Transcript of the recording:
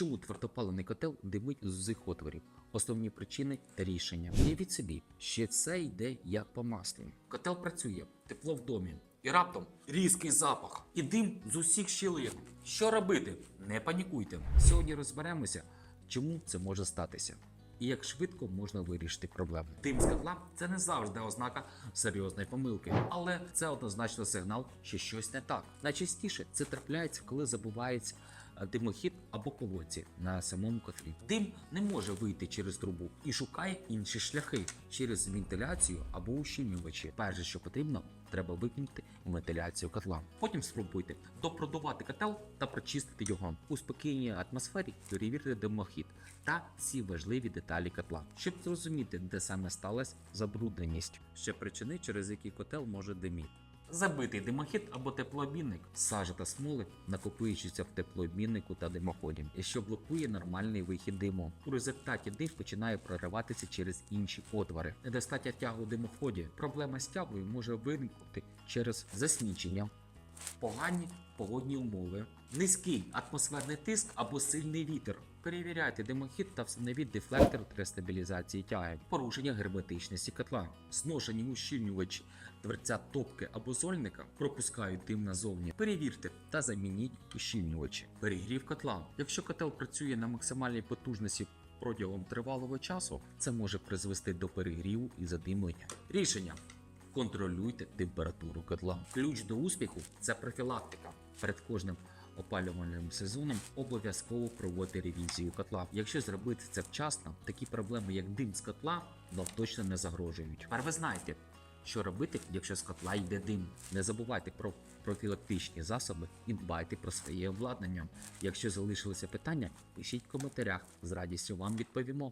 Чому твердопалений котел димить з усіх отворів? Основні причини рішення. Уявіть собі, що це йде як по маслу. Котел працює, тепло в домі. І раптом різкий запах і дим з усіх щілин. Що робити? Не панікуйте. Сьогодні розберемося, чому це може статися. І як швидко можна вирішити проблему. Дим з котла це не завжди ознака серйозної помилки, але це однозначно сигнал, що щось не так. Найчастіше це трапляється, коли забувається димохід або колодці на самому котлі. Дим не може вийти через трубу і шукає інші шляхи через вентиляцію або ущільнювачі. Перше, що потрібно, треба вимкнути вентиляцію котла. Потім спробуйте допродувати котел та прочистити його у спокійній атмосфері. Перевірте димохід та всі важливі деталі котла, щоб зрозуміти, де саме сталася забрудненість. Ще причини, через які котел може диміти. Забитий димохід або теплообмінник, сажа та смоли накопичуються в теплообміннику та димоході, що блокує нормальний вихід диму. У результаті дим починає прориватися через інші отвори. Недостатня тягу у димоході. Проблема з тягою може виникнути через засмічення, погані погодні умови, низький атмосферний тиск або сильний вітер. Перевіряйте димохід та встановіть дефлектор для стабілізації тяги, порушення герметичності котла, зношені ущільнювачі, дверця топки або зольника пропускають дим назовні. Перевірте та замініть ущільнювачі. Перегрів котла. Якщо котел працює на максимальній потужності протягом тривалого часу, це може призвести до перегріву і задимлення. Рішення. Контролюйте температуру котла. Ключ до успіху це профілактика. Перед кожним опалювальним сезоном обов'язково проводити ревізію котла. Якщо зробити це вчасно, такі проблеми, як дим з котла, вам точно не загрожують. Тепер ви знаєте, що робити, якщо з котла йде дим. Не забувайте про профілактичні засоби і дбайте про своє обладнання. Якщо залишилися питання, пишіть в коментарях, з радістю вам відповімо.